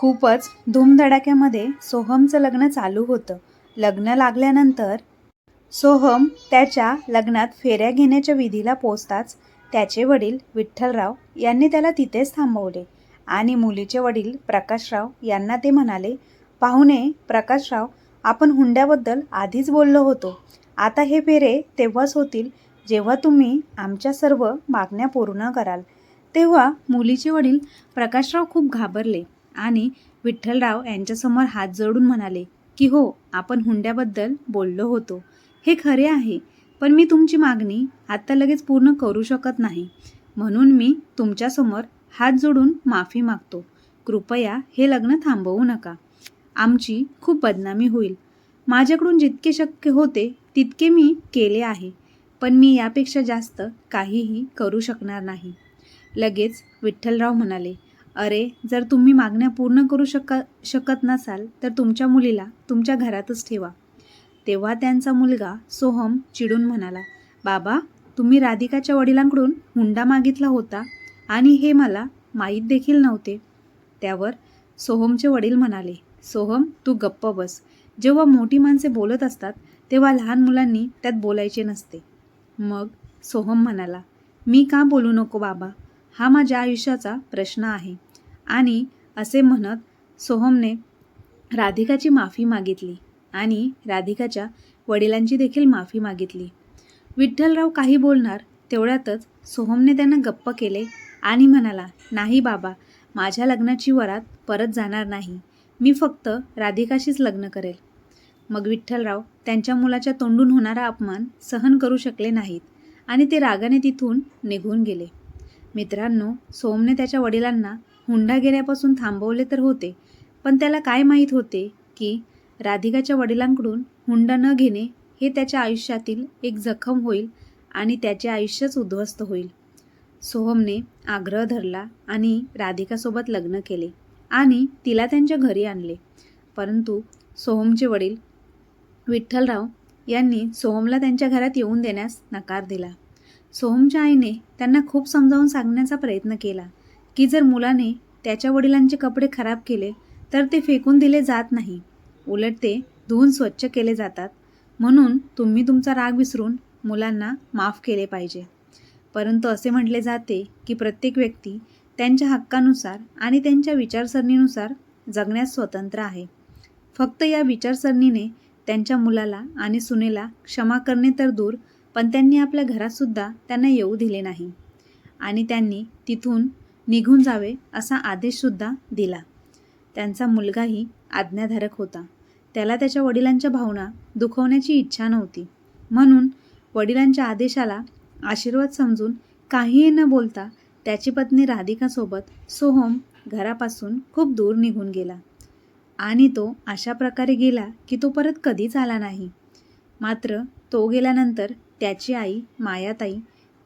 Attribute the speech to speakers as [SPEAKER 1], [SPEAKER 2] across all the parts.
[SPEAKER 1] खूपच धूमधडाक्यामध्ये सोहमचं लग्न चालू होतं. लग्न लागल्यानंतर सोहम त्याच्या लग्नात फेऱ्या घेण्याच्या विधीला पोचताच त्याचे वडील विठ्ठलराव यांनी त्याला तिथेच थांबवले आणि मुलीचे वडील प्रकाशराव यांना ते म्हणाले पाहुणे प्रकाशराव आपण हुंड्याबद्दल आधीच बोललो होतो. आता हे फेरे तेव्हाच होतील जेव्हा तुम्ही आमच्या सर्व मागण्या पूर्ण कराल. तेव्हा मुलीचे वडील प्रकाशराव खूप घाबरले. आणि विठ्ठलराव यांच्यासमोर हात जोडून म्हणाले की हो आपण हुंड्याबद्दल बोललो होतो. हे खरे आहे पण मी तुमची मागणी आत्ता लगेच पूर्ण करू शकत नाही. म्हणून मी तुमच्यासमोर हात जोडून माफी मागतो. कृपया हे लग्न थांबवू नका. आमची खूप बदनामी होईल. माझ्याकडून जितके शक्य होते तितके मी केले आहे पण मी यापेक्षा जास्त काहीही करू शकणार नाही. लगेच विठ्ठलराव म्हणाले अरे जर तुम्ही मागण्या पूर्ण करू शक शकत नसाल तर तुमच्या मुलीला तुमच्या घरातच ठेवा. तेव्हा त्यांचा मुलगा सोहम चिडून म्हणाला बाबा तुम्ही राधिकाच्या वडिलांकडून हुंडा मागितला होता आणि हे मला माहीत देखील नव्हते. त्यावर सोहमचे वडील म्हणाले सोहम तू गप्प बस. जेव्हा मोठी माणसे बोलत असतात तेव्हा लहान मुलांनी त्यात बोलायचे नसते. मग सोहम म्हणाला मी का बोलू नको बाबा? हा माझ्या आयुष्याचा प्रश्न आहे. आणि असे म्हणत सोहमने राधिकाची माफी मागितली आणि राधिकाच्या वडिलांची देखील माफी मागितली. विठ्ठलराव काही बोलणार तेवढ्यातच सोहमने त्यांना गप्प केले आणि म्हणाला नाही बाबा माझ्या लग्नाची वरात परत जाणार नाही. मी फक्त राधिकाशीच लग्न करेल. मग विठ्ठलराव त्यांच्या मुलाच्या तोंडून होणारा अपमान सहन करू शकले नाहीत आणि ते रागाने तिथून निघून गेले. मित्रांनो सोमने त्याच्या वडिलांना हुंडा घेण्यापासून थांबवले तर होते पण त्याला काय माहीत होते की राधिकाच्या वडिलांकडून हुंडा न घेणे हे त्याच्या आयुष्यातील एक जखम होईल आणि त्याचे आयुष्यच उद्ध्वस्त होईल. सोहमने आग्रह धरला आणि राधिकासोबत लग्न केले आणि तिला त्यांच्या घरी आणले. परंतु सोहमचे वडील विठ्ठलराव यांनी सोहमला त्यांच्या घरात येऊन देण्यास नकार दिला. सोहमच्या आईने त्यांना खूप समजावून सांगण्याचा प्रयत्न केला की जर मुलाने त्याच्या वडिलांचे कपडे खराब केले तर ते फेकून दिले जात नाही. उलट ते धुवून स्वच्छ केले जातात. म्हणून तुम्ही तुमचा राग विसरून मुलांना माफ केले पाहिजे. परंतु असे म्हटले जाते की प्रत्येक व्यक्ती त्यांच्या हक्कानुसार आणि त्यांच्या विचारसरणीनुसार जगण्यास स्वतंत्र आहे. फक्त या विचारसरणीने त्यांच्या मुलाला आणि सुनेला क्षमा करणे तर दूर पण त्यांनी आपल्या घरातसुद्धा त्यांना येऊ दिले नाही. आणि त्यांनी तिथून निघून जावे असा आदेशसुद्धा दिला. त्यांचा मुलगाही आज्ञाधारक होता. त्याला त्याच्या वडिलांच्या भावना दुखवण्याची इच्छा नव्हती. म्हणून वडिलांच्या आदेशाला आशीर्वाद समजून काहीही न बोलता त्याची पत्नी राधिकासोबत सोहम घरापासून खूप दूर निघून गेला. आणि तो अशा प्रकारे गेला की तो परत कधीच आला नाही. मात्र तो गेल्यानंतर त्याची आई मायाताई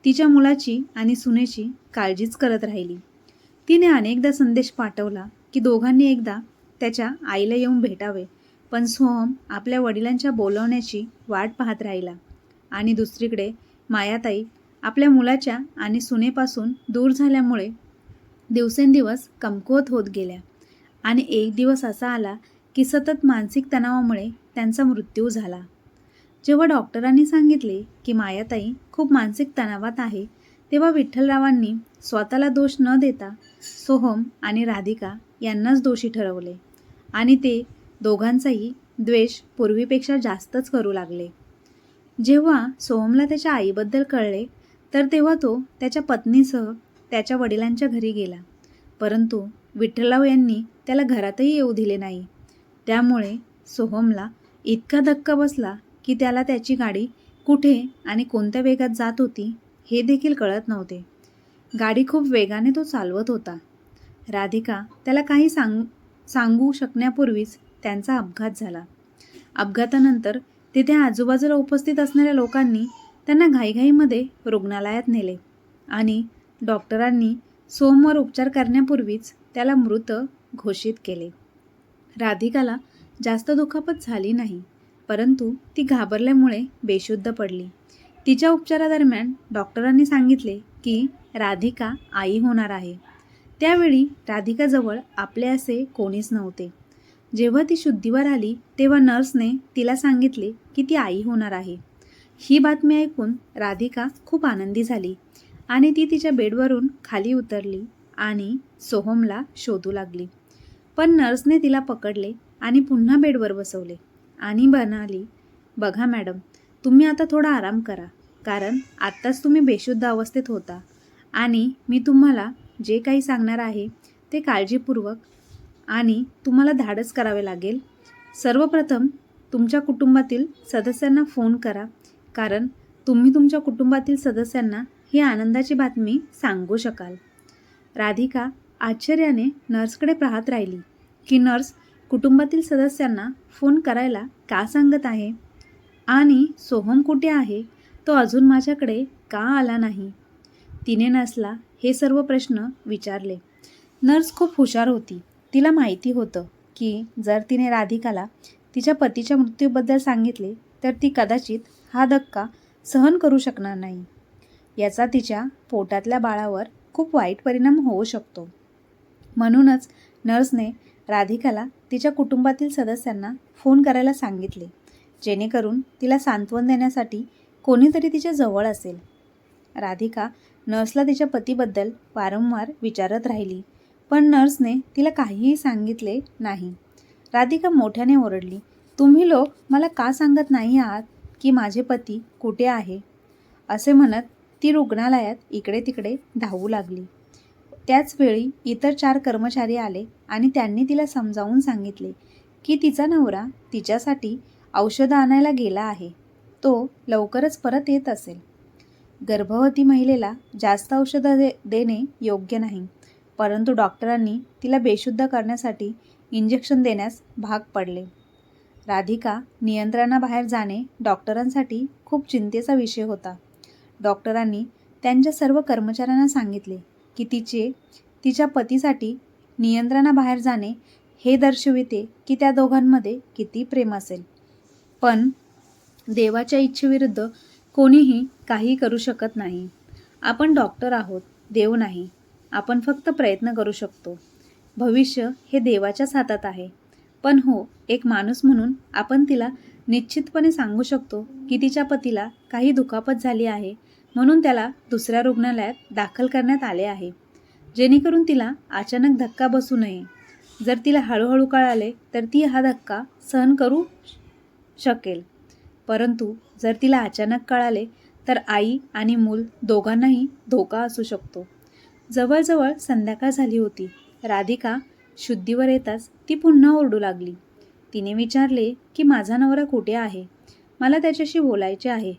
[SPEAKER 1] तिच्या मुलाची आणि सुनेची काळजीच करत राहिली. तिने अनेकदा संदेश पाठवला की दोघांनी एकदा त्याच्या आईला येऊन भेटावे पण सोहम आपल्या वडिलांच्या बोलवण्याची वाट पाहत राहिला आणि दुसरीकडे मायाताई आपल्या मुलाच्या आणि सुनेपासून दूर झाल्यामुळे दिवसेंदिवस कमकुवत होत गेल्या आणि एक दिवस असा आला की सतत मानसिक तणावामुळे त्यांचा मृत्यू झाला. जेव्हा डॉक्टरांनी सांगितले की मायाताई खूप मानसिक तणावात आहे तेव्हा विठ्ठलरावांनी स्वतःला दोष न देता सोहम आणि राधिका यांनाच दोषी ठरवले आणि ते दोघांचाही द्वेष पूर्वीपेक्षा जास्तच करू लागले. जेव्हा सोहमला त्याच्या आईबद्दल कळले तर तेव्हा तो त्याच्या पत्नीसह त्याच्या वडिलांच्या घरी गेला. परंतु विठ्ठलराव यांनी त्याला घरातही येऊ दिले नाही. त्यामुळे सोहमला इतका धक्का बसला की त्याला त्याची गाडी कुठे आणि कोणत्या वेगात जात होती हे देखील कळत नव्हते. गाडी खूप वेगाने तो चालवत होता. राधिका त्याला काही सांग सांगू शकण्यापूर्वीच त्यांचा अपघात झाला. अपघातानंतर तिथे आजूबाजूला उपस्थित असणाऱ्या लोकांनी त्यांना घाईघाईमध्ये रुग्णालयात नेले आणि डॉक्टरांनी सोमवर उपचार करण्यापूर्वीच त्याला मृत घोषित केले. राधिकाला जास्त दुखापत झाली नाही. परंतु ती घाबरल्यामुळे बेशुद्ध पडली. तिच्या उपचारादरम्यान डॉक्टरांनी सांगितले की राधिका आई होणार आहे. त्यावेळी राधिकाजवळ आपले असे कोणीच नव्हते. जेव्हा ती शुद्धीवर आली तेव्हा नर्सने तिला सांगितले की ती आई होणार आहे. ही बातमी ऐकून राधिका खूप आनंदी झाली आणि ती तिच्या बेडवरून खाली उतरली आणि सोहमला शोधू लागली. पण नर्सने तिला पकडले आणि पुन्हा बेडवर बसवले. आणि म्हणाली बघा मॅडम तुम्ही आता थोडा आराम करा कारण आत्ताच तुम्ही बेशुद्ध अवस्थेत होता. आणि मी तुम्हाला जे काही सांगणार आहे ते काळजीपूर्वक आणि तुम्हाला धाडस करावे लागेल. सर्वप्रथम तुमच्या कुटुंबातील सदस्यांना फोन करा कारण तुम्ही तुमच्या कुटुंबातील सदस्यांना ही आनंदाची बातमी सांगू शकाल. राधिका आश्चर्याने नर्सकडे पाहत राहिली. की नर्स कुटुंबातील सदस्यांना फोन करायला का सांगत आहे? आणि सोहम कुठे आहे? तो अजून माझ्याकडे का आला नाही? तिने नसला हे सर्व प्रश्न विचारले. नर्स खूप हुशार होती. तिला माहिती होतं की जर तिने राधिकाला तिच्या पतीच्या मृत्यूबद्दल सांगितले तर ती कदाचित हा धक्का सहन करू शकणार नाही. याचा तिच्या पोटातल्या बाळावर खूप वाईट परिणाम होऊ शकतो. म्हणूनच नर्सने राधिकाला तिच्या कुटुंबातील सदस्यांना फोन करायला सांगितले जेणेकरून तिला सांत्वन देण्यासाठी कोणीतरी तिच्या जवळ असेल. राधिका नर्सला तिच्या पतीबद्दल वारंवार विचारत राहिली पण नर्सने तिला काहीही सांगितले नाही. राधिका मोठ्याने ओरडली तुम्ही लोक मला का सांगत नाही आहात की माझे पती कुठे आहे? असे म्हणत ती रुग्णालयात इकडे तिकडे धावू लागली. त्याचवेळी इतर चार कर्मचारी आले आणि त्यांनी तिला समजावून सांगितले की तिचा नवरा तिच्यासाठी औषधं आणायला गेला आहे. तो लवकरच परत येत असेल. गर्भवती महिलेला जास्त औषधं दे देणे योग्य नाही. परंतु डॉक्टरांनी तिला बेशुद्ध करण्यासाठी इंजेक्शन देण्यास भाग पडले. राधिका नियंत्रणाबाहेर जाणे डॉक्टरांसाठी खूप चिंतेचा विषय होता. डॉक्टरांनी त्यांच्या सर्व कर्मचाऱ्यांना सांगितले की तिचे तिच्या पतीसाठी नियंत्रणाबाहेर जाणे हे दर्शविते की त्या दोघांमध्ये किती प्रेम असेल. पण देवाच्या इच्छेविरुद्ध कोणीही काही करू शकत नाही. आपण डॉक्टर आहोत देव नाही. आपण फक्त प्रयत्न करू शकतो. भविष्य हे देवाच्याच हातात आहे. पण हो एक माणूस म्हणून आपण तिला निश्चितपणे सांगू शकतो की तिच्या पतीला काही दुखापत झाली आहे म्हणून त्याला दुसऱ्या रुग्णालयात दाखल करण्यात आले आहे. जेणेकरून तिला अचानक धक्का बसू नये. जर तिला हळूहळू कळाले तर ती हा धक्का सहन करू शकेल. परंतु जर तिला अचानक कळाले तर आई आणि मूल दोघांनाही धोका असू शकतो. जवळजवळ संध्याकाळ झाली होती. राधिका शुद्धीवर येताच ती पुन्हा ओरडू लागली. तिने विचारले की माझा नवरा कुठे आहे? मला त्याच्याशी बोलायचे आहे.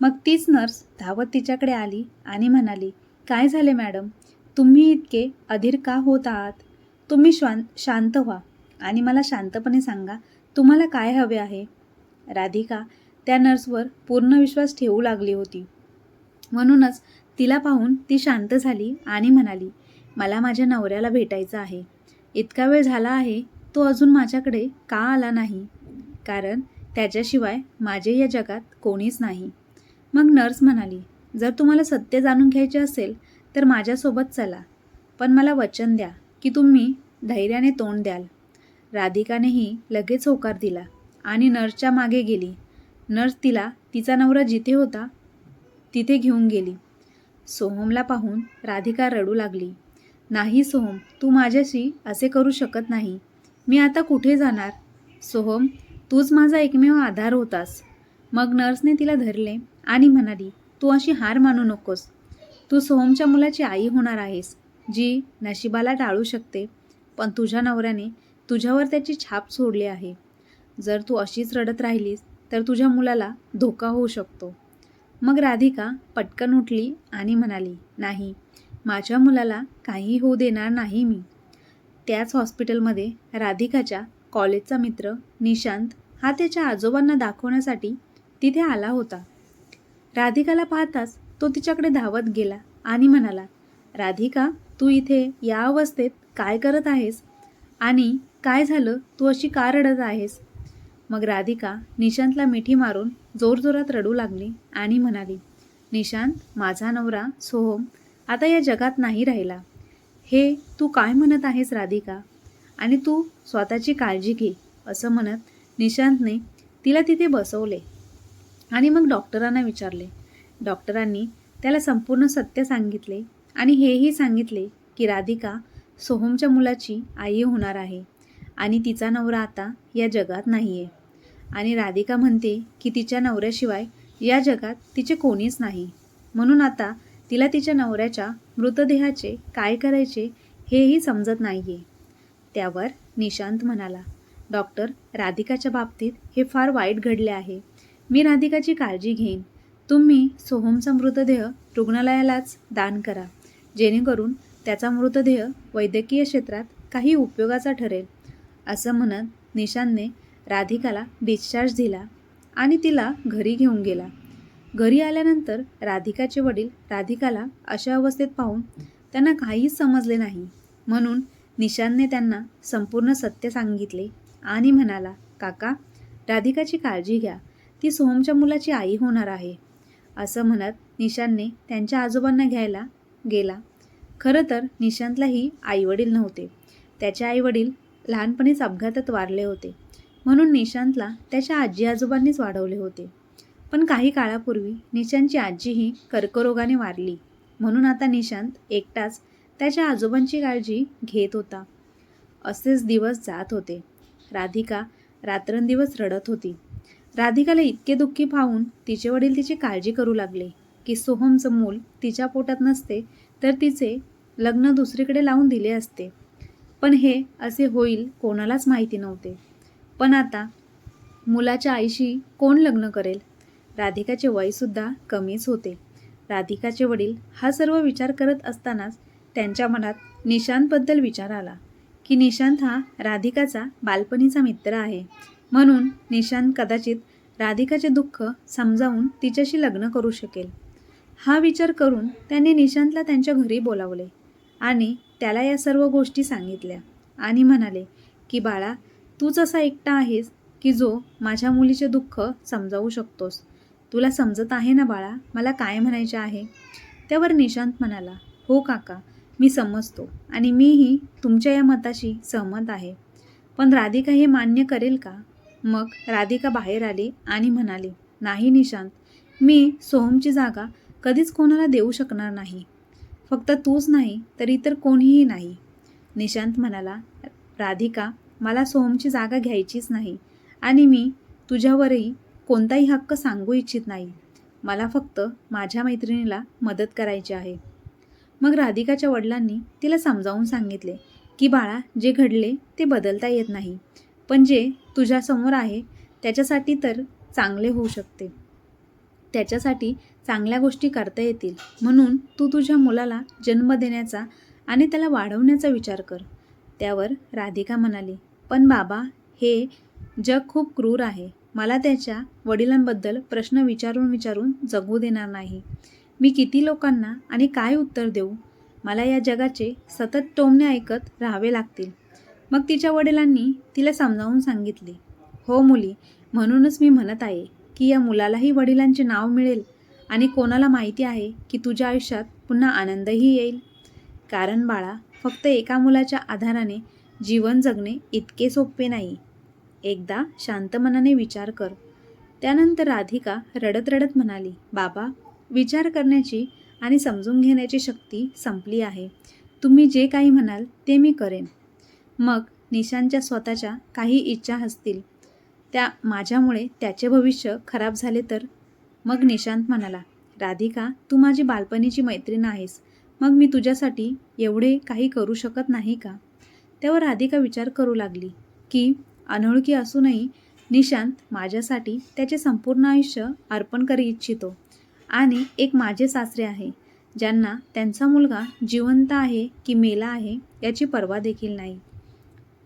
[SPEAKER 1] मग तीच नर्स धावत तिच्याकडे आली आणि म्हणाली काय झाले मॅडम? तुम्ही इतके अधीर का होत आहात? तुम्ही श्वान शांत व्हा आणि मला शांतपणे सांगा तुम्हाला काय हवे आहे? राधिका त्या नर्सवर पूर्ण विश्वास ठेवू लागली होती. म्हणूनच तिला पाहून ती शांत झाली आणि म्हणाली मला माझ्या नवऱ्याला भेटायचं आहे. इतका वेळ झाला आहे तो अजून माझ्याकडे का आला नाही? कारण त्याच्याशिवाय माझे या जगात कोणीच नाही. मग नर्स म्हणाली जर तुम्हाला सत्य जाणून घ्यायचे असेल तर माझ्यासोबत चला. पण मला वचन द्या की तुम्ही धैर्याने तोंड द्याल. राधिकानेही लगेच होकार दिला आणि नर्सच्या मागे गेली. नर्स तिला तिचा नवरा जिथे होता तिथे घेऊन गेली. सोहमला पाहून राधिका रडू लागली. नाही सोहम तू माझ्याशी असे करू शकत नाही. मी आता कुठे जाणार? सोहम तूच माझा एकमेव आधार होतास. मग नर्सने तिला धरले. आणि म्हणाली तू अशी हार मानू नकोस. तू सोहमच्या मुलाची आई होणार आहेस जी नशिबाला टाळू शकते. पण तुझ्या नवऱ्याने तुझ्यावर त्याची छाप सोडली आहे. जर तू अशीच रडत राहिलीस तर तुझ्या मुलाला धोका होऊ शकतो. मग राधिका पटकन उठली आणि म्हणाली नाही माझ्या मुलाला काही होऊ देणार नाही मी. त्याच हॉस्पिटलमध्ये राधिकाच्या कॉलेजचा मित्र निशांत हा त्याच्या आजोबांना दाखवण्यासाठी तिथे आला होता. राधिकाला पाहताच तो तिच्याकडे धावत गेला आणि म्हणाला राधिका तू इथे या अवस्थेत काय करत आहेस? आणि काय झालं? तू अशी का रडत आहेस? मग राधिका निशांतला मिठी मारून जोरजोरात रडू लागली आणि म्हणाली निशांत माझा नवरा सोहम आता या जगात नाही राहिला. हे तू काय म्हणत आहेस राधिका? आणि तू स्वतःची काळजी घे असं म्हणत निशांतने तिला तिथे बसवले. आणि मग डॉक्टरांना विचारले. डॉक्टरांनी त्याला संपूर्ण सत्य सांगितले आणि हेही सांगितले की राधिका सोहमच्या मुलाची आई होणार आहे आणि तिचा नवरा आता या जगात नाही आहे आणि राधिका म्हणते की तिच्या नवऱ्याशिवाय या जगात तिचे कोणीच नाही. म्हणून आता तिला तिच्या नवऱ्याच्या मृतदेहाचे काय करायचे हेही समजत नाही आहे त्यावर निशांत म्हणाला डॉक्टर राधिकाच्या बाबतीत हे फार वाईट घडले आहे. मी राधिकाची काळजी घेईन. तुम्ही सोहमचा मृतदेह रुग्णालयालाच दान करा. जेणेकरून त्याचा मृतदेह वैद्यकीय क्षेत्रात काही उपयोगाचा ठरेल. असं म्हणत निशांतने राधिकाला डिस्चार्ज दिला आणि तिला घरी घेऊन गेला. घरी आल्यानंतर राधिकाचे वडील राधिकाला अशा अवस्थेत पाहून त्यांना काहीच समजले नाही. म्हणून निशांतने त्यांना संपूर्ण सत्य सांगितले आणि म्हणाला काका राधिकाची काळजी घ्या. ती सोहमच्या मुलाची आई होणार आहे. असं म्हणत निशांतने त्यांच्या आजोबांना घ्यायला गेला. खरं तर निशांतलाही आईवडील नव्हते. त्याचे आईवडील लहानपणीच अपघातात वारले होते. म्हणून निशांतला त्याच्या आजी आजोबांनीच वाढवले होते. पण काही काळापूर्वी निशांतची आजीही कर्करोगाने वारली. म्हणून आता निशांत एकटाच त्याच्या आजोबांची काळजी घेत होता. असेच दिवस जात होते. राधिका रात्रंदिवस रडत होती. राधिकाला इतके दुःखी पाहून तिचे वडील तिची काळजी करू लागले की सोहमचं मूल तिच्या पोटात नसते तर तिचे लग्न दुसरीकडे लावून दिले असते. पण हे असे होईल कोणालाच माहिती नव्हते. पण आता मुलाच्या आईशी कोण लग्न करेल? राधिकाचे वयसुद्धा कमीच होते. राधिकाचे वडील हा सर्व विचार करत असतानाच त्यांच्या मनात निशांतबद्दल विचार आला की निशांत हा राधिकाचा बालपणीचा मित्र आहे. म्हणून निशांत कदाचित राधिकाचे दुःख समजावून तिच्याशी लग्न करू शकेल. हा विचार करून त्यांनी निशांतला त्यांच्या घरी बोलावले आणि त्याला या सर्व गोष्टी सांगितल्या आणि म्हणाले की बाळा तूच असा एकटा आहेस की जो माझ्या मुलीचे दुःख समजावू शकतोस. तुला समजत आहे ना बाळा मला काय म्हणायचे आहे? त्यावर निशांत म्हणाला हो काका मी समजतो आणि मीही तुमच्या या मताशी सहमत आहे. पण राधिका हे मान्य करेल का? मग राधिका बाहेर आली आणि म्हणाली नाही निशांत मी सोहमची जागा कधीच कोणाला देऊ शकणार नाही. फक्त तूच नाही तर इतर कोणीही नाही. निशांत म्हणाला राधिका मला सोहमची जागा घ्यायचीच नाही आणि मी तुझ्यावरही कोणताही हक्क सांगू इच्छित नाही. मला फक्त माझ्या मैत्रिणीला मदत करायची आहे. मग राधिकाच्या वडिलांनी तिला समजावून सांगितले की बाळा जे घडले ते बदलता येत नाही. पण जे तुझ्यासमोर आहे त्याच्यासाठी तर चांगले होऊ शकते. त्याच्यासाठी चांगल्या गोष्टी करता येतील. म्हणून तू तुझ्या मुलाला जन्म देण्याचा आणि त्याला वाढवण्याचा विचार कर. त्यावर राधिका म्हणाली पण बाबा हे जग खूप क्रूर आहे. मला त्याच्या वडिलांबद्दल प्रश्न विचारून विचारून जगू देणार नाही. मी किती लोकांना आणि काय उत्तर देऊ? मला या जगाचे सतत टोमणे ऐकत राहावे लागतील. मग तिच्या वडिलांनी तिला समजावून सांगितले हो मुली म्हणूनच मी म्हणत आहे की या मुलालाही वडिलांचे नाव मिळेल आणि कोणाला माहिती आहे की तुझ्या आयुष्यात पुन्हा आनंदही येईल? कारण बाळा फक्त एका मुलाच्या आधाराने जीवन जगणे इतके सोपे नाही. एकदा शांत मनाने विचार कर. त्यानंतर राधिका रडत रडत म्हणाली बाबा विचार करण्याची आणि समजून घेण्याची शक्ती संपली आहे. तुम्ही जे काही म्हणाल ते मी करेन. मग निशांच्या स्वतःच्या काही इच्छा असतील त्या माझ्यामुळे त्याचे भविष्य खराब झाले तर? मग निशांत म्हणाला राधिका तू माझी बालपणीची मैत्रीण आहेस. मग मी तुझ्यासाठी एवढे काही करू शकत नाही का? त्यावर राधिका विचार करू लागली की अनोळखी असूनही निशांत माझ्यासाठी त्याचे संपूर्ण आयुष्य अर्पण करू इच्छितो. आणि एक माझे सासरे आहे ज्यांना त्यांचा मुलगा जिवंत आहे की मेला आहे याची पर्वा देखील नाही.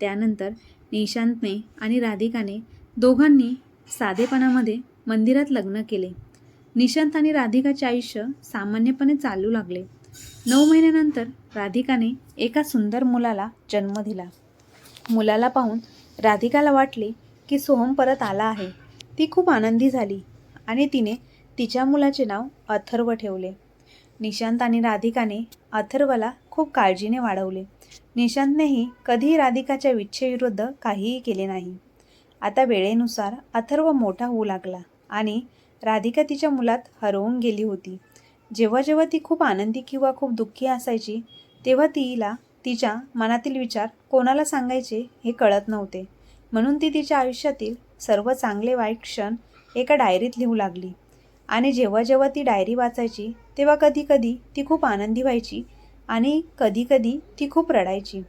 [SPEAKER 1] त्यानंतर निशांतने आणि राधिकाने दोघांनी साधेपणामध्ये मंदिरात लग्न केले. निशांत आणि राधिकाचे आयुष्य सामान्यपणे चालू लागले. नऊ महिन्यानंतर राधिकाने एका सुंदर मुलाला जन्म दिला. मुलाला पाहून राधिकाला वाटले की सोहम परत आला आहे. ती खूप आनंदी झाली आणि तिने तिच्या मुलाचे नाव अथर्व ठेवले. निशांत आणि राधिकाने अथर्वला खूप काळजीने वाढवले. निशांतनेही कधीही राधिकाच्या इच्छेविरुद्ध काहीही केले नाही. आता वेळेनुसार अथर्व मोठा होऊ लागला आणि राधिका तिच्या मुलात हरवून गेली होती. जेव्हा जेव्हा ती खूप आनंदी किंवा खूप दुःखी असायची तेव्हा तिला तिच्या मनातील विचार कोणाला सांगायचे हे कळत नव्हते. म्हणून ती तिच्या आयुष्यातील सर्व चांगले वाईट क्षण एका डायरीत लिहू लागली. आणि जेव्हा जेव्हा ती डायरी वाचायची तेव्हा कधी कधी ती खूप आनंदी व्हायची आणि कधीकधी ती खूप रडायची.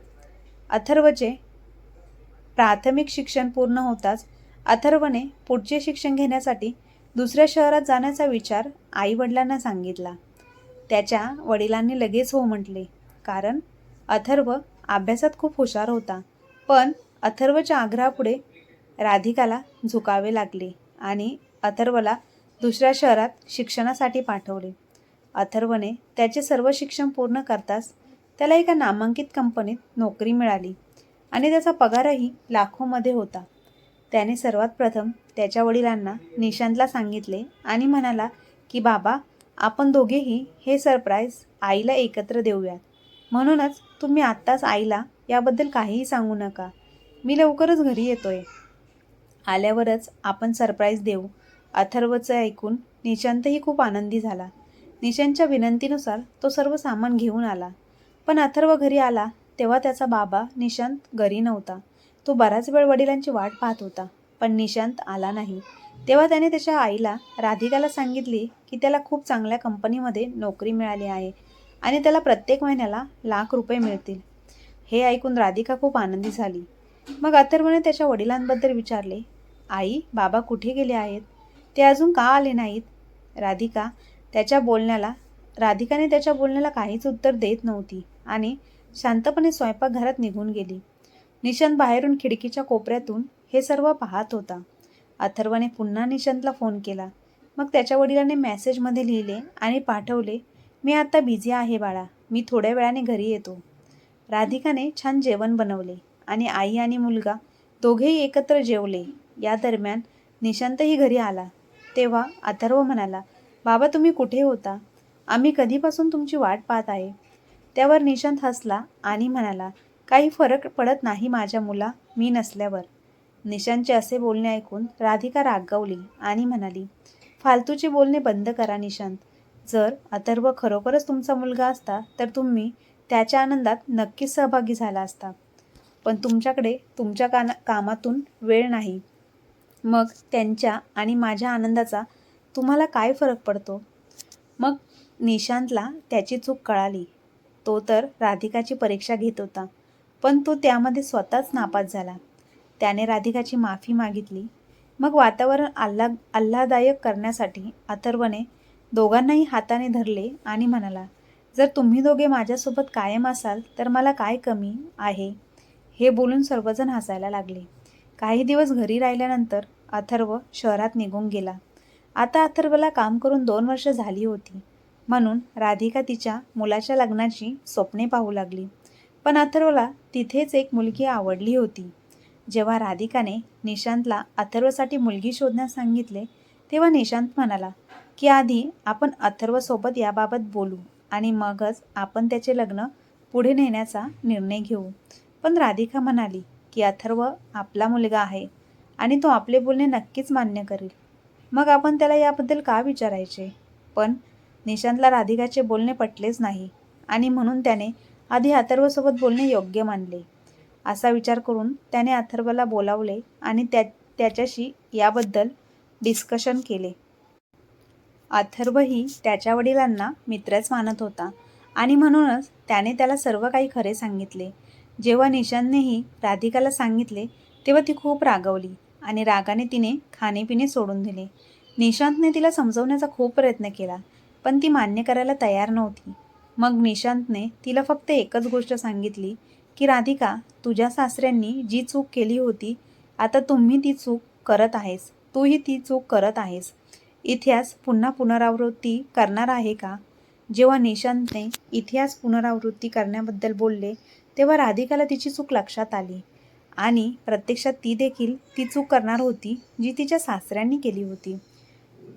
[SPEAKER 1] अथर्वचे प्राथमिक शिक्षण पूर्ण होताच अथर्वने पुढचे शिक्षण घेण्यासाठी दुसऱ्या शहरात जाण्याचा विचार आईवडिलांना सांगितला. त्याच्या वडिलांनी लगेच हो म्हटले कारण अथर्व अभ्यासात खूप हुशार होता. पण अथर्वच्या आग्रहापुढे राधिकाला झुकावे लागले आणि अथर्वला दुसऱ्या शहरात शिक्षणासाठी पाठवले. अथर्वने त्याचे सर्व शिक्षण पूर्ण करताच त्याला एका नामांकित कंपनीत नोकरी मिळाली आणि त्याचा पगारही लाखोमध्ये होता. त्याने सर्वात प्रथम त्याच्या वडिलांना निशांतला सांगितले आणि म्हणाला की बाबा आपण दोघेही हे सरप्राईज आईला एकत्र देऊयात. म्हणूनच तुम्ही आत्ताच आईला याबद्दल काहीही सांगू नका. मी लवकरच घरी येतोय. आल्यावरच आपण सरप्राईज देऊ अथर्वचं ऐकून निशांतही खूप आनंदी झाला. निशांतच्या विनंतीनुसार तो सर्व सामान घेऊन आला. पण अथर्व घरी आला तेव्हा त्याचा बाबा निशांत घरी नव्हता. तो बराच वेळ वडिलांची वाट पाहत होता पण निशांत आला नाही. तेव्हा त्याने त्याच्या आईला राधिकाला सांगितले की त्याला खूप चांगल्या कंपनीमध्ये नोकरी मिळाली आहे आणि त्याला प्रत्येक महिन्याला लाख रुपये मिळतील. हे ऐकून राधिका खूप आनंदी झाली. मग अथर्वने त्याच्या वडिलांबद्दल विचारले आई बाबा कुठे गेले आहेत? ते अजून का आले नाहीत? राधिका त्याच्या बोलण्याला राधिकाने त्याच्या बोलण्याला काहीच उत्तर देत नव्हती आणि शांतपणे स्वयंपाकघरात निघून गेली. निशांत बाहेरून खिडकीच्या कोपऱ्यातून हे सर्व पाहत होता. अथर्वने पुन्हा निशांतला फोन केला. मग त्याच्या वडिलांनी मेसेजमध्ये लिहिले आणि पाठवले मी आता बिझी आहे बाळा मी थोड्या वेळाने घरी येतो. राधिकाने छान जेवण बनवले आणि आई आणि मुलगा दोघेही एकत्र जेवले. या दरम्यान निशांतही घरी आला. तेव्हा अथर्व म्हणाला बाबा तुम्ही कुठे होता? आम्ही कधीपासून तुमची वाट पाहत आहे? त्यावर निशांत हसला आणि म्हणाला काही फरक पडत नाही माझ्या मुला मी नसल्यावर. निशांतचे असे बोलणे ऐकून राधिका रागवली आणि म्हणाली फालतूचे बोलणे बंद करा निशांत. जर अथर्व खरोखरच तुमचा मुलगा असता तर तुम्ही त्याच्या आनंदात नक्कीच सहभागी झाला असता. पण तुमच्याकडे तुमच्या काना कामातून वेळ नाही. मग त्यांच्या आणि माझ्या आनंदाचा तुम्हाला काय फरक पडतो? मग निशांतला त्याची चूक कळाली. तो तर राधिकाची परीक्षा घेत होता पण तो त्यामध्ये स्वतःच नापास झाला. त्याने राधिकाची माफी मागितली. मग वातावरण आल्हा आल्हादायक करण्यासाठी अथर्वने दोघांनाही हाताने धरले आणि म्हणाला जर तुम्ही दोघे माझ्यासोबत कायम असाल तर मला काय कमी आहे? हे बोलून सर्वजण हसायला लागले. काही दिवस घरी राहिल्यानंतर अथर्व शहरात निघून गेला. आता अथर्वला काम करून दोन वर्ष झाली होती. म्हणून राधिका तिच्या मुलाच्या लग्नाची स्वप्ने पाहू लागली. पण अथर्वला तिथेच एक मुलगी आवडली होती. जेव्हा राधिकाने निशांतला अथर्वसाठी मुलगी शोधण्यास सांगितले तेव्हा निशांत म्हणाला की आधी आपण अथर्वसोबत याबाबत बोलू आणि मगच आपण त्याचे लग्न पुढे नेण्याचा निर्णय घेऊ. पण राधिका म्हणाली की अथर्व आपला मुलगा आहे आणि तो आपले बोलणे नक्कीच मान्य करेल. मग आपण त्याला याबद्दल का विचारायचे? पण निशांतला राधिकाचे बोलणे पटलेच नाही आणि म्हणून त्याने आधी अथर्वसोबत बोलणे योग्य मानले. असा विचार करून त्याने अथर्वला बोलावले आणि त्या त्याच्याशी याबद्दल डिस्कशन केले. अथर्वही त्याच्या वडिलांना मित्रच मानत होता आणि म्हणूनच त्याने त्याला सर्व काही खरे सांगितले. जेव्हा निशांतनेही राधिकाला सांगितले तेव्हा ती खूप रागवली. आणि रागाने तिने खाणेपिणे सोडून दिले. निशांतने तिला समजवण्याचा खूप प्रयत्न केला पण ती मान्य करायला तयार नव्हती. मग निशांतने तिला फक्त एकच गोष्ट सांगितली की राधिका तुझ्या सासऱ्यांनी जी चूक केली होती आता तुम्ही ती चूक करत आहेस तूही ती चूक करत आहेस. इतिहास पुन्हा पुनरावृत्ती करणार आहे का? जेव्हा निशांतने इतिहास पुनरावृत्ती करण्याबद्दल बोलले तेव्हा राधिकाला तिची चूक लक्षात आली. आणि प्रत्यक्षात ती देखील ती चूक करणार होती जी तिच्या सासऱ्यांनी केली होती.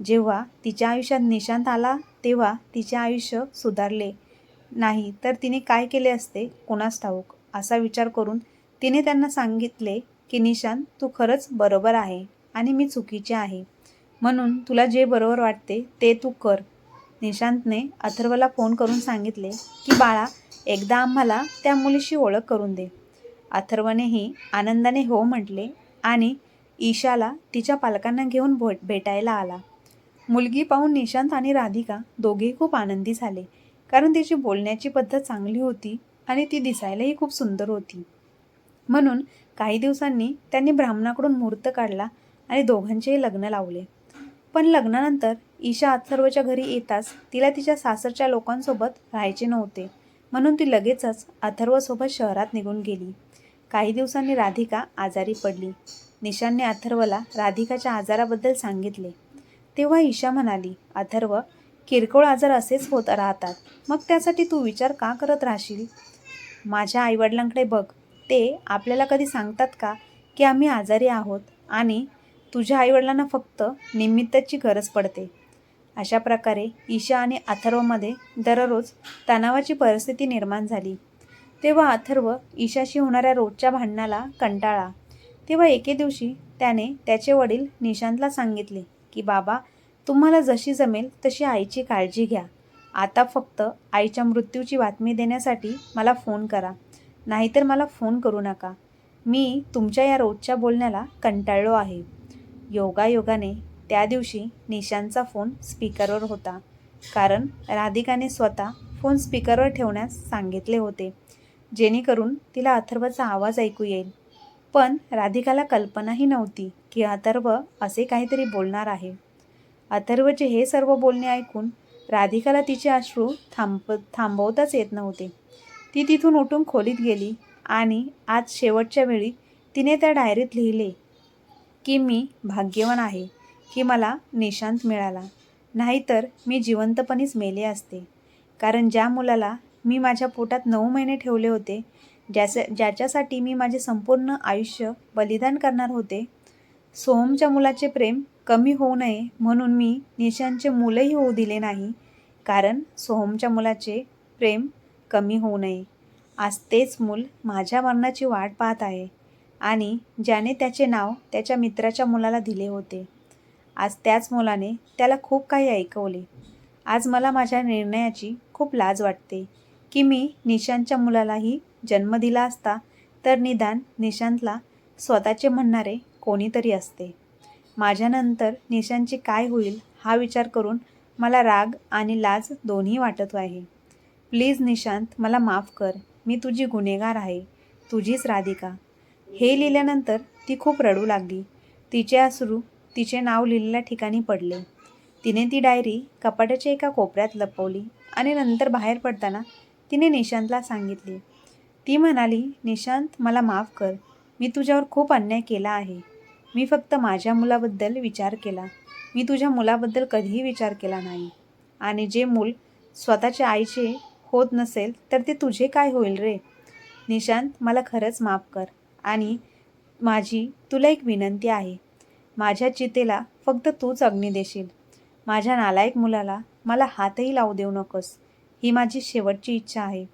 [SPEAKER 1] जेव्हा तिच्या आयुष्यात निशांत आला तेव्हा तिचे आयुष्य सुधारले. नाही तर तिने काय केले असते? कोणास ठाऊक. असा विचार करून तिने त्यांना सांगितले की निशांत तू खरंच बरोबर आहे आणि मी चुकीचे आहे. म्हणून तुला जे बरोबर वाटते ते तू कर. निशांतने अथर्वला फोन करून सांगितले की बाळा एकदा आम्हाला त्या मुलीशी ओळख करून दे. अथर्वनेही आनंदाने हो म्हटले आणि ईशाला तिच्या पालकांना घेऊन भो भेटायला आला. मुलगी पाहून निशांत आणि राधिका दोघेही खूप आनंदी झाले कारण तिची बोलण्याची पद्धत चांगली होती आणि ती दिसायलाही खूप सुंदर होती. म्हणून काही दिवसांनी त्यांनी ब्राह्मणाकडून मुहूर्त काढला आणि दोघांचेही लग्न लावले. पण लग्नानंतर ईशा अथर्वच्या घरी येताच तिला तिच्या सासरच्या लोकांसोबत राहायचे नव्हते. म्हणून ती लगेचच अथर्वसोबत शहरात निघून गेली. काही दिवसांनी राधिका आजारी पडली. निशानने अथर्वला राधिकाच्या आजाराबद्दल सांगितले. तेव्हा ईशा म्हणाली अथर्व किरकोळ आजार असेच होत राहतात. मग त्यासाठी तू विचार का करत राहशील? माझ्या आईवडिलांकडे बघ. ते आपल्याला कधी सांगतात का की आम्ही आजारी आहोत आणि तुझ्या आईवडिलांना फक्त निमित्ताची गरज पडते? अशा प्रकारे ईशा आणि अथर्वमध्ये दररोज तणावाची परिस्थिती निर्माण झाली. तेव्हा अथर्व ईशाशी होणाऱ्या रोजच्या भांडणाला कंटाळा. तेव्हा एके दिवशी त्याने त्याचे वडील निशांतला सांगितले की बाबा तुम्हाला जशी जमेल तशी आईची काळजी घ्या. आता फक्त आईच्या मृत्यूची बातमी देण्यासाठी मला फोन करा. नाहीतर मला फोन करू नका. मी तुमच्या या रोजच्या बोलण्याला कंटाळलो आहे. योगायोगाने त्या दिवशी निशांचा फोन स्पीकरवर होता. कारण राधिकाने स्वतः फोन स्पीकरवर ठेवण्यास सांगितले होते. जेणेकरून तिला अथर्वचा आवाज ऐकू येईल. पण राधिकाला कल्पनाही नव्हती की अथर्व असे काहीतरी बोलणार आहे. अथर्वचे हे सर्व बोलणे ऐकून राधिकाला तिचे अश्रू थांब थांबवताच येत नव्हते. ती तिथून उठून खोलीत गेली आणि आज शेवटच्या वेळी तिने त्या डायरीत लिहिले की मी भाग्यवान आहे. की मला निशांत मिळाला. नाहीतर मी जिवंतपणीच मेले असते. कारण ज्या मुलाला मी माझ्या पोटात नऊ महिने ठेवले होते ज्याच्या ज्याच्यासाठी मी माझे संपूर्ण आयुष्य बलिदान करणार होते सोहमच्या मुलाचे प्रेम कमी होऊ नये म्हणून मी निशांतचे मुलंही होऊ दिले नाही कारण सोहमच्या मुलाचे प्रेम कमी होऊ नये. आज तेच मूल माझ्या मरणाची वाट पाहत आहे आणि ज्याने त्याचे नाव त्याच्या मित्राच्या मुलाला दिले होते. आज त्याच मुलाने त्याला खूप काही ऐकवले. आज मला माझ्या निर्णयाची खूप लाज वाटते की मी निशांतच्या मुलालाही जन्म दिला असता तर निदान निशांतला स्वतःचे म्हणणारे कोणीतरी असते. माझ्यानंतर निशांतची काय होईल हा विचार करून मला राग आणि लाज दोन्ही वाटत आहे. प्लीज निशांत मला माफ कर. मी तुझी गुन्हेगार आहे. तुझीच राधिका. हे लिहिल्यानंतर ती खूप रडू लागली. तिचे अश्रू तिचे नाव लिहिलेल्या ठिकाणी पडले. तिने ती डायरी कपाटाच्या एका कोपऱ्यात लपवली आणि नंतर बाहेर पडताना तिने निशांतला सांगितले. ती म्हणाली निशांत मला माफ कर. मी तुझ्यावर खूप अन्याय केला आहे. मी फक्त माझ्या मुलाबद्दल विचार केला. मी तुझ्या मुलाबद्दल कधीही विचार केला नाही. आणि जे मूल स्वतःच्या आईचे होत नसेल तर ते तुझे काय होईल रे? निशांत मला खरंच माफ कर. आणि माझी तुला एक विनंती आहे. माझ्या चितेला फक्त तूच अग्नी देशील. माझ्या नालायक मुलाला मला हातही लावू देऊ नकोस. ही माझी शेवटची इच्छा आहे.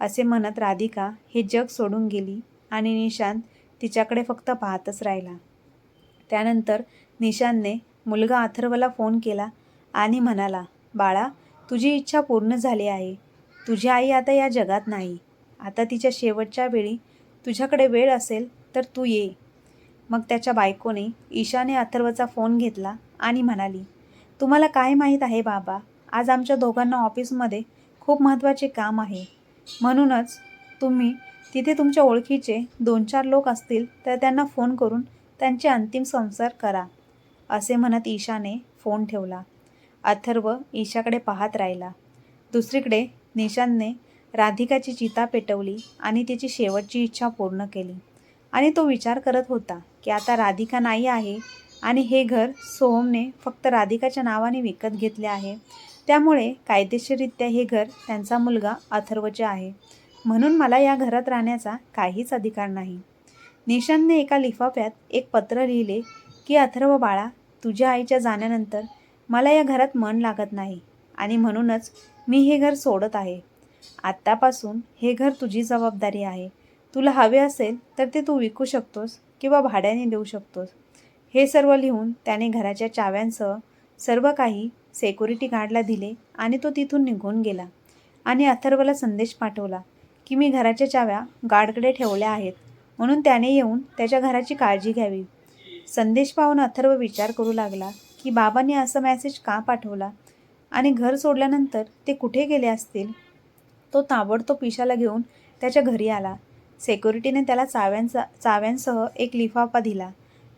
[SPEAKER 1] असे म्हणत राधिका हे जग सोडून गेली आणि निशांत तिच्याकडे फक्त पाहतच राहिला. त्यानंतर निशांतने मुलगा अथर्वला फोन केला आणि म्हणाला बाळा तुझी इच्छा पूर्ण झाली आहे. तुझी आई आता या जगात नाही. आता तिच्या शेवटच्या वेळी तुझ्याकडे वेळ असेल तर तू ये. मग त्याच्या बायकोने ईशाने अथर्वचा फोन घेतला आणि म्हणाली तुम्हाला काय माहीत आहे बाबा आज आमच्या दोघांना ऑफिसमध्ये खूप महत्त्वाचे काम आहे. म्हणूनच तुम्ही तिथे तुमच्या ओळखीचे दोन चार लोक असतील तर त्यांना फोन करून त्यांचे अंतिम संसार करा असे म्हणत ईशाने फोन ठेवला. अथर्व ईशाकडे पाहत राहिला. दुसरीकडे निशांतने राधिकाची चिता पेटवली आणि तिची शेवटची इच्छा पूर्ण केली. आणि तो विचार करत होता की आता राधिका नाही आहे आणि हे घर सोहमने फक्त राधिकाच्या नावाने विकत घेतले आहे. त्यामुळे कायदेशीररित्या हे घर त्यांचा मुलगा अथर्वचे आहे. म्हणून मला या घरात राहण्याचा काहीच अधिकार नाही. निशांतने एका लिफाफ्यात एक पत्र लिहिले की अथर्व बाळा तुझ्या आईच्या जाण्यानंतर मला या घरात मन लागत नाही आणि म्हणूनच मी हे घर सोडत आहे. आत्तापासून हे घर तुझी जबाबदारी आहे. तुला हवे असेल तर ते तू विकू शकतोस किंवा भाड्याने देऊ शकतोस. हे सर्व लिहून त्याने घराच्या चाव्यांसह सर्व काही सेक्युरिटी गार्डला दिले आणि तो तिथून निघून गेला आणि अथर्वला संदेश पाठवला की मी घराच्या चाव्या गार्डकडे ठेवल्या आहेत. म्हणून त्याने येऊन त्याच्या घराची काळजी घ्यावी. संदेश पाहून अथर्व विचार करू लागला की बाबांनी असं मॅसेज का पाठवला आणि घर सोडल्यानंतर ते कुठे गेले असतील? तो ताबडतोब पिशाला घेऊन त्याच्या घरी आला. सेक्युरिटीने त्याला चाव्यांचा चाव्यांसह एक लिफाफा दिला.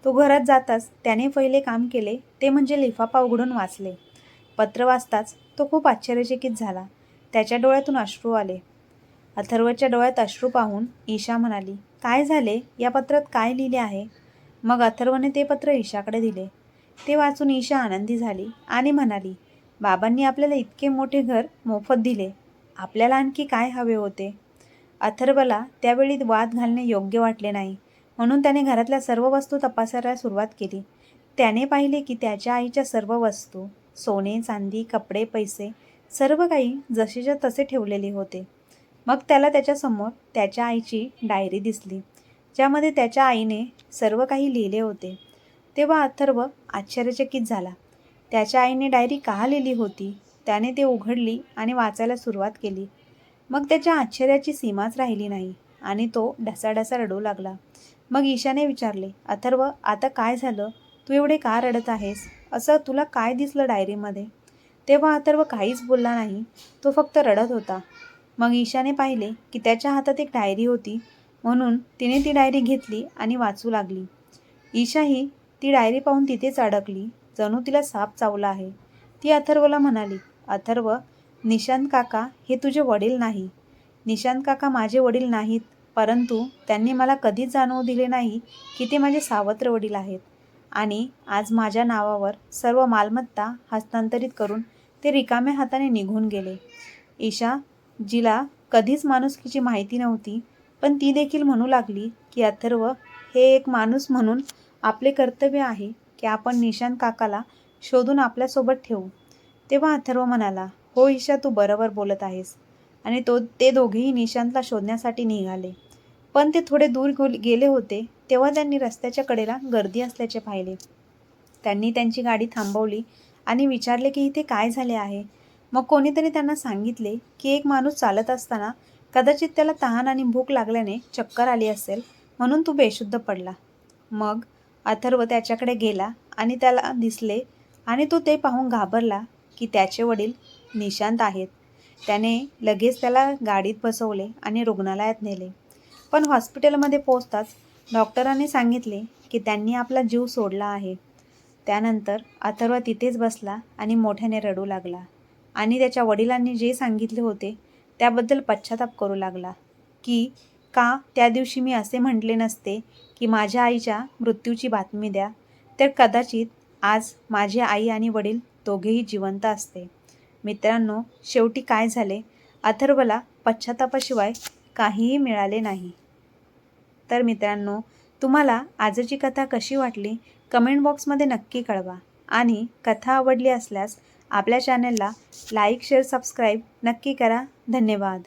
[SPEAKER 1] तो घरात जाताच त्याने पहिले काम केले ते म्हणजे लिफाफा उघडून वाचले. पत्र वाचताच तो खूप आश्चर्यचकित झाला. त्याच्या डोळ्यातून अश्रू आले. अथर्वच्या डोळ्यात अश्रू पाहून ईशा म्हणाली काय झाले? या पत्रात काय लिहिले आहे? मग अथर्वने ते पत्र ईशाकडे दिले. ते वाचून ईशा आनंदी झाली आणि म्हणाली बाबांनी आपल्याला इतके मोठे घर मोफत दिले. आपल्याला आणखी काय हवे होते? अथर्वला त्यावेळी वाद घालणे योग्य वाटले नाही. म्हणून त्याने घरातल्या सर्व वस्तू तपासायला सुरुवात केली. त्याने पाहिले की त्याच्या आईच्या सर्व वस्तू सोने चांदी कपडे पैसे सर्व काही जसेच्या तसे ठेवलेले होते. मग त्याला त्याच्यासमोर त्याच्या आईची डायरी दिसली ज्यामध्ये त्याच्या आईने सर्व काही लिहिले होते. तेव्हा अथर्व आश्चर्यचकित झाला. त्याच्या आईने डायरी का लिहिली होती? त्याने ते उघडली आणि वाचायला सुरुवात केली. मग त्याच्या आश्चर्याची सीमाच राहिली नाही आणि तो ढसाढसा रडू लागला. मग ईशाने विचारले अथर्व आता काय झालं? तू एवढे का रडत आहेस? असं तुला काय दिसलं डायरीमध्ये? तेव्हा अथर्व काहीच बोलला नाही तो फक्त रडत होता. मग ईशाने पाहिले की त्याच्या हातात एक डायरी होती म्हणून तिने ती डायरी घेतली आणि वाचू लागली. ईशा ही ती डायरी पाहून तिथेच अडकली जणू तिला साप चावला आहे. ती अथर्वला म्हणाली अथर्व निशांत काका हे तुझे वडील नाही. निशांत काका माझे वडील नाहीत परंतु त्यांनी मला कधीच जाणवू दिले नाही की ते माझे सावत्र वडील आहेत. आणि आज माझ्या नावावर सर्व मालमत्ता हस्तांतरित करून ते रिकाम्या हाताने निघून गेले. ईशा जिला कधीच माणुसकीची माहिती नव्हती पण ती देखील म्हणू लागली की अथर्व हे एक माणूस म्हणून आपले कर्तव्य आहे की आपण निशांत काकाला शोधून आपल्यासोबत ठेवू. तेव्हा अथर्व म्हणाला हो ईशा तू बरोबर बोलत आहेस. आणि तो ते दोघेही निशांतला शोधण्यासाठी निघाले. पण ते थोडे दूर गोल- गेले होते तेव्हा त्यांनी रस्त्याच्या कडेला गर्दी असल्याचे पाहिले. त्यांनी त्यांची गाडी थांबवली आणि विचारले की इथे काय झाले आहे? मग कोणीतरी त्यांना सांगितले की एक माणूस चालत असताना कदाचित त्याला तहान आणि भूक लागल्याने चक्कर आली असेल म्हणून तो बेशुद्ध पडला. मग अथर्व त्याच्याकडे गेला आणि त्याला दिसले आणि तो ते पाहून घाबरला की त्याचे वडील निशांत आहेत. त्याने लगेच त्याला गाडीत बसवले आणि रुग्णालयात नेले. पण हॉस्पिटलमध्ये पोचताच डॉक्टरांनी सांगितले की त्यांनी आपला जीव सोडला आहे. त्यानंतर अथर्व तिथेच बसला आणि मोठ्याने रडू लागला आणि त्याच्या वडिलांनी जे सांगितले होते त्याबद्दल पश्चाताप करू लागला की का त्या दिवशी मी असे म्हटले नसते की माझ्या आईच्या मृत्यूची बातमी द्या तर कदाचित आज माझी आई आणि वडील दोघेही जिवंत असते. मित्रांनो शेवटी काय झाले? अथर्वला पश्चातापाशिवाय काहीही मिळाले नाही. तर मित्रांनो तुम्हाला आजची कथा कशी वाटली? कमेंट बॉक्समध्ये नक्की कळवा. आणि कथा आवडली असल्यास आपल्या चॅनलला लाईक शेअर सबस्क्राईब नक्की करा. धन्यवाद.